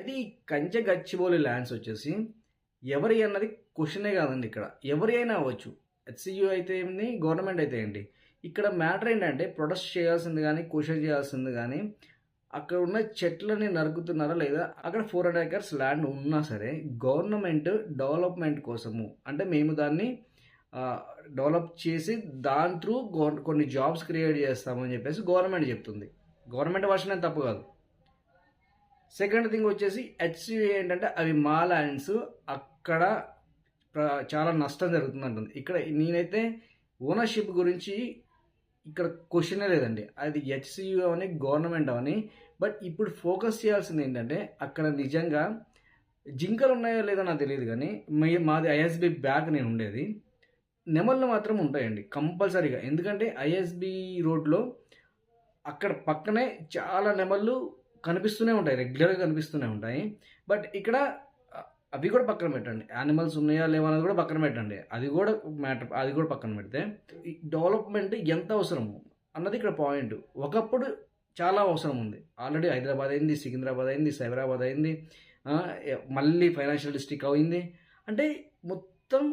అది ఈ కంచె గచ్చిబౌలి ల్యాండ్స్ వచ్చేసి ఎవరి అన్నది క్వశ్చనే కాదండి ఇక్కడ. ఎవరి అయినా అవ్వచ్చు. హెచ్సియు అయితే ఏంటి గవర్నమెంట్ అయితే ఏంటి? ఇక్కడ మ్యాటర్ ఏంటంటే ప్రొటెస్ట్ చేయాల్సింది కానీ క్వశ్చన్ చేయాల్సింది కానీ అక్కడ ఉన్న చెట్లని నరుకుతున్నారా లేదా? అక్కడ ఫోర్ హండ్రెడ్ ఎకర్స్ ల్యాండ్ ఉన్నా సరే గవర్నమెంట్ డెవలప్మెంట్ కోసము అంటే మేము దాన్ని డెవలప్ చేసి దాని త్రూ కొన్ని జాబ్స్ క్రియేట్ చేస్తామని చెప్పేసి గవర్నమెంట్ చెప్తుంది. గవర్నమెంట్ వర్షన్ ఏం తప్పు కాదు. సెకండ్ థింగ్ వచ్చేసి హెచ్సివి ఏంటంటే అవి మా ల్యాండ్స్ అక్కడ చాలా నష్టం జరుగుతుంది అంటుంది ఇక్కడ నేనైతే ఓనర్షిప్ గురించి ఇక్కడ క్వశ్చనే లేదండి. అది హెచ్సియు అవని గవర్నమెంట్ అవని బట్ ఇప్పుడు ఫోకస్ చేయాల్సింది ఏంటంటే అక్కడ నిజంగా జింకలు ఉన్నాయో లేదో నాకు తెలియదు కానీ మీ- మాది ఐఎస్బి బ్యాక్ నేను ఉండేది. నెమళ్ళు మాత్రం ఉంటాయండి కంపల్సరీగా. ఎందుకంటే ఐఎస్బి రోడ్లో అక్కడ పక్కనే చాలా నెమళ్ళు కనిపిస్తూనే ఉంటాయి రెగ్యులర్గా కనిపిస్తూనే ఉంటాయి. బట్ ఇక్కడ అవి కూడా పక్కన పెట్టండి. యానిమల్స్ ఉన్నాయా లేవా అనేది కూడా పక్కన పెట్టండి. అది కూడా మ్యాటర్ అది కూడా పక్కన పెడితే డెవలప్మెంట్ ఎంత అవసరము అన్నది ఇక్కడ పాయింట్ ఒకప్పుడు చాలా అవసరం ఉంది. ఆల్రెడీ హైదరాబాద్ అయింది సికింద్రాబాద్ అయింది సైబరాబాద్ అయింది మళ్ళీ ఫైనాన్షియల్ డిస్ట్రిక్ట్ అయింది. అంటే మొత్తం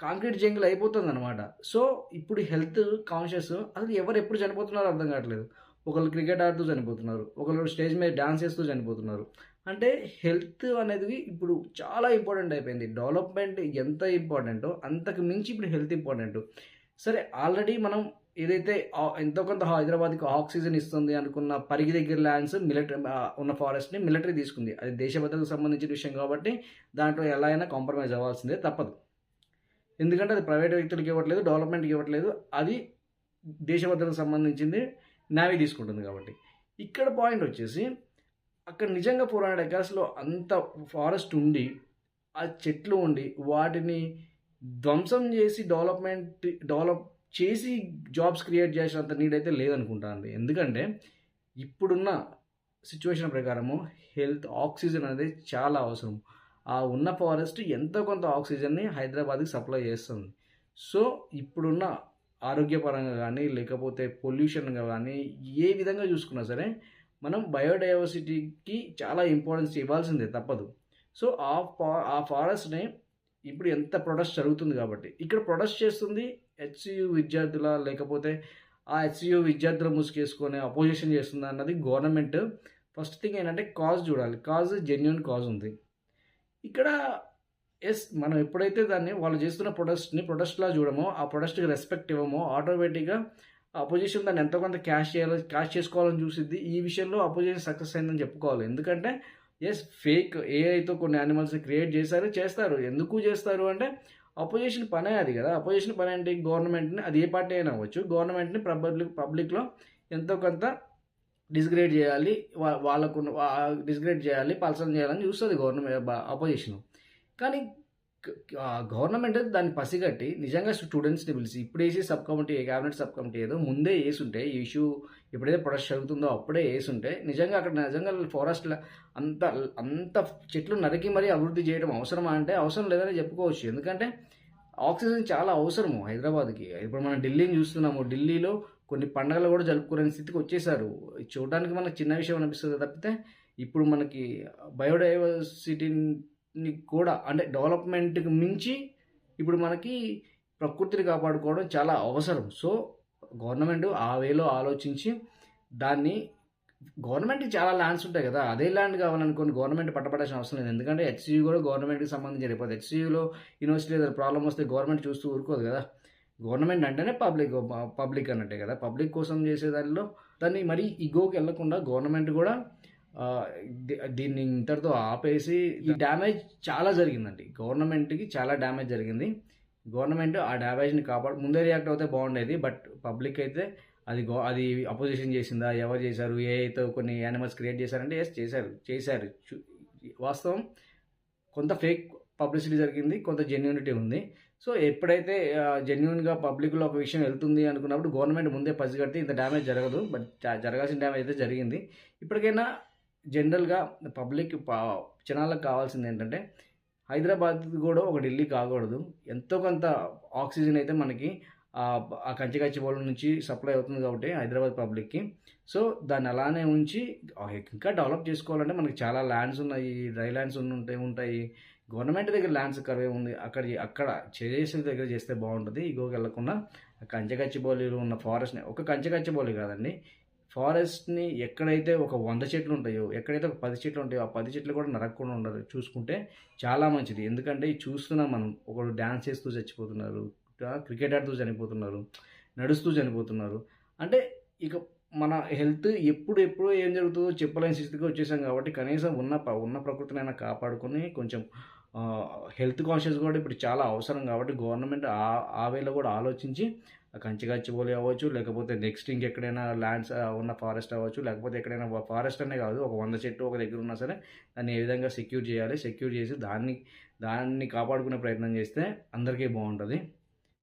కాంక్రీట్ జంగిల్ అయిపోతుంది అనమాట సో ఇప్పుడు హెల్త్ కాన్షియస్ అసలు ఎవరు ఎప్పుడు చనిపోతున్నారో అర్థం కావట్లేదు. ఒకళ్ళు క్రికెట్ ఆడుతూ చనిపోతున్నారు ఒకళ్ళు స్టేజ్ మీద డాన్స్ చేస్తూ చనిపోతున్నారు. అంటే హెల్త్ అనేది ఇప్పుడు చాలా ఇంపార్టెంట్ అయిపోయింది. డెవలప్మెంట్ ఎంత ఇంపార్టెంటో అంతకు మించి ఇప్పుడు హెల్త్ ఇంపార్టెంట్. సరే ఆల్రెడీ మనం ఏదైతే ఎంతో కొంత హైదరాబాద్కి ఆక్సిజన్ ఇస్తుంది అనుకున్న పరిగి దగ్గర ల్యాండ్స్ మిలిటరీ ఉన్న ఫారెస్ట్ని మిలిటరీ తీసుకుంది. అది దేశ భద్రతకు సంబంధించిన విషయం కాబట్టి దాంట్లో ఎలా అయినా కాంప్రమైజ్ అవ్వాల్సిందే తప్పదు. ఎందుకంటే అది ప్రైవేట్ వ్యక్తులకు ఇవ్వట్లేదు డెవలప్మెంట్కి ఇవ్వట్లేదు. అది దేశ భద్రతకు సంబంధించింది. నావీ తీసుకుంటుంది కాబట్టి. ఇక్కడ పాయింట్ వచ్చేసి అక్కడ నిజంగా ఫోర్ హండ్రెడ్ ఎకర్స్లో అంత ఫారెస్ట్ ఉండి ఆ చెట్లు ఉండి వాటిని ధ్వంసం చేసి డెవలప్మెంట్ డెవలప్ చేసి జాబ్స్ క్రియేట్ చేసినంత నీడ్ అయితే లేదనుకుంటాను ఎందుకంటే ఇప్పుడున్న సిచ్యువేషన్ ప్రకారము హెల్త్ ఆక్సిజన్ అనేది చాలా అవసరం. ఆ ఉన్న ఫారెస్ట్ ఎంతో కొంత ఆక్సిజన్ని హైదరాబాద్కి సప్లై చేస్తుంది. సో ఇప్పుడున్న ఆరోగ్యపరంగా కానీ లేకపోతే పొల్యూషన్గా కానీ ఏ విధంగా చూసుకున్నా సరే మనం బయోడైవర్సిటీకి చాలా ఇంపార్టెన్స్ ఇవ్వాల్సిందే తప్పదు. సో ఆ ఫా ఆ ఫారెస్ట్ని ఇప్పుడు ఎంత ప్రొడక్ట్ జరుగుతుంది కాబట్టి ఇక్కడ ప్రొడక్ట్ చేస్తుంది హెచ్సియు విద్యార్థుల లేకపోతే ఆ హెచ్సియు విద్యార్థుల ముసుకేసుకొని అపోజిషన్ చేస్తుంది అన్నది గవర్నమెంట్. ఫస్ట్ థింగ్ ఏంటంటే కాజ్ చూడాలి. కాజ్ జెన్యున్ కాజ్ ఉంది. ఇక్కడ ఎస్ మనం ఎప్పుడైతే దాన్ని వాళ్ళు చేస్తున్న ప్రొడక్ట్స్ని ప్రొడక్ట్స్లా చూడమో ఆ ప్రొడక్ట్కి రెస్పెక్ట్ ఇవ్వమో ఆటోమేటిక్గా అపోజిషన్ దాన్ని ఎంతో కొంత క్యాష్ చేయాలి క్యాష్ చేసుకోవాలని చూసిద్ది ఈ విషయంలో అపోజిషన్ సక్సెస్ అయిందని చెప్పుకోవాలి. ఎందుకంటే ఎస్ ఫేక్ ఏఐతో కొన్ని యానిమల్స్ని క్రియేట్ చేశారు చేస్తారు. ఎందుకు చేస్తారు అంటే అపోజిషన్ పనే అది కదా. అపోజిషన్ పని అంటే గవర్నమెంట్ని అది ఏ పార్టీ అయినా అవ్వచ్చు. గవర్నమెంట్ని పబ్లిక్ పబ్లిక్లో ఎంతో కొంత డిస్గ్రేడ్ చేయాలి వా- వాళ్ళకు డిస్గ్రేడ్ చేయాలి పల్సన్ చేయాలని చూస్తుంది గవర్నమెంట్ అపోజిషన్. కానీ గవర్నమెంట్ దాన్ని పసిగట్టి నిజంగా స్టూడెంట్స్ని పిలిచి ఇప్పుడు వేసి sub committee cabinet sub committee ఏదో ముందే వేసుంటే ఈ ఇష్యూ ఎప్పుడైతే ప్రొడక్ట్ జరుగుతుందో అప్పుడే వేసుంటే నిజంగా అక్కడ నిజంగా ఫారెస్ట్లో అంత అంత చెట్లు నరికి మరీ అభివృద్ధి చేయడం అవసరమా అంటే అవసరం లేదని చెప్పుకోవచ్చు. ఎందుకంటే ఆక్సిజన్ చాలా అవసరము హైదరాబాద్కి. ఇప్పుడు మనం ఢిల్లీని చూస్తున్నాము. ఢిల్లీలో కొన్ని పండుగలు కూడా జరుపుకునే స్థితికి వచ్చేసారు. చూడడానికి మనకు చిన్న విషయం అనిపిస్తుంది తప్పితే ఇప్పుడు మనకి బయోడైవర్సిటీని కూడా అంటే డెవలప్మెంట్కి మించి ఇప్పుడు మనకి ప్రకృతిని కాపాడుకోవడం చాలా అవసరం. సో గవర్నమెంట్ ఆ వేలో ఆలోచించి దాన్ని గవర్నమెంట్కి చాలా ల్యాండ్స్ ఉంటాయి కదా అదే ల్యాండ్ కావాలనుకోని గవర్నమెంట్ పట్టపడాల్సిన అవసరం లేదు. ఎందుకంటే హెచ్సియూ కూడా గవర్నమెంట్కి సంబంధించి అయిపోతుంది హెచ్సియూలో యూనివర్సిటీ ఏదైనా ప్రాబ్లం వస్తే గవర్నమెంట్ చూస్తూ ఊరుకోదు కదా. గవర్నమెంట్ అంటేనే పబ్లిక్ పబ్లిక్ అన్నట్టే కదా. పబ్లిక్ కోసం చేసే దానిలో దాన్ని మరీ ఇగోకి వెళ్ళకుండా గవర్నమెంట్ కూడా దీన్ని ఇంతటితో ఆపేసి ఈ డ్యామేజ్ చాలా జరిగిందండి. గవర్నమెంట్కి చాలా డ్యామేజ్ జరిగింది. గవర్నమెంట్ ఆ డ్యామేజ్ని కాపాడు ముందే రియాక్ట్ అవుతే బాగుండేది బట్ పబ్లిక్ అయితే అది గో అది అపోజిషన్ చేసిందా ఎవరు చేశారు ఏ అయితే కొన్ని యానిమల్స్ క్రియేట్ చేశారంటే ఎస్ చేశారు చేశారు. వాస్తవం కొంత ఫేక్ పబ్లిసిటీ జరిగింది కొంత జెన్యూనిటీ ఉంది. సో ఎప్పుడైతే జెన్యున్గా పబ్లిక్లో ఒక విషయం వెళ్తుంది అనుకున్నప్పుడు గవర్నమెంట్ ముందే పసిగడితే ఇంత డ్యామేజ్ జరగదు బట్ జరగాల్సిన డ్యామేజ్ అయితే జరిగింది. ఇప్పటికైనా జనరల్గా పబ్లిక్ జనాలకు కావాల్సింది ఏంటంటే హైదరాబాద్ కూడా ఒక ఢిల్లీ కాకూడదు. ఎంతో కొంత ఆక్సిజన్ అయితే మనకి ఆ కంచెకచ్చి కంచికచ్చిబౌలి నుంచి సప్లై అవుతుంది కాబట్టి హైదరాబాద్ పబ్లిక్కి. సో దాన్ని అలానే ఉంచి ఇంకా డెవలప్ చేసుకోవాలంటే మనకి చాలా ల్యాండ్స్ ఉన్నాయి. డ్రై ల్యాండ్స్ ఉంటాయి ఉంటాయి. గవర్నమెంట్ దగ్గర ల్యాండ్స్ కరువే ఉంది? అక్కడ అక్కడ చేసిన దగ్గర చేస్తే బాగుంటుంది. ఇగోకి వెళ్ళకుండా ఆ కంచగచ్చిబౌలిలో ఉన్న ఫారెస్ట్ని ఒక కంచగచ్చిబౌలి కాదండి. ఫారెస్ట్ని ఎక్కడైతే ఒక వంద చెట్లు ఉంటాయో ఎక్కడైతే ఒక పది చెట్లు ఉంటాయో ఆ పది చెట్లు కూడా నరకకుండా ఉండదు చూసుకుంటే చాలా మంచిది. ఎందుకంటే చూస్తున్నాం మనం. ఒకడు డ్యాన్స్ చేస్తూ చచ్చిపోతున్నారు క్రికెట్ ఆడుతూ చనిపోతున్నారు నడుస్తూ చనిపోతున్నారు. అంటే ఇక మన హెల్త్ ఎప్పుడు ఎప్పుడు ఏం జరుగుతుందో చెప్పలేని స్థితికి వచ్చేసాం కాబట్టి కనీసం ఉన్న ఉన్న ప్రకృతినైనా కాపాడుకొని కొంచెం హెల్త్ కాన్షియస్ కూడా ఇప్పుడు చాలా అవసరం కాబట్టి గవర్నమెంట్ ఆ ఆ వేలో కూడా ఆలోచించి కంచిగచ్చిబౌలి అవ్వచ్చు లేకపోతే నెక్స్ట్ ఇంకెక్కడైనా ల్యాండ్స్ ఉన్న ఫారెస్ట్ అవ్వచ్చు లేకపోతే ఎక్కడైనా ఫారెస్ట్ అనే కాదు ఒక వంద చెట్టు ఒక దగ్గర ఉన్నా సరే దాన్ని ఏ విధంగా సెక్యూర్ చేయాలి సెక్యూర్ చేసి దాన్ని దాన్ని కాపాడుకునే ప్రయత్నం చేస్తే అందరికీ బాగుంటుంది.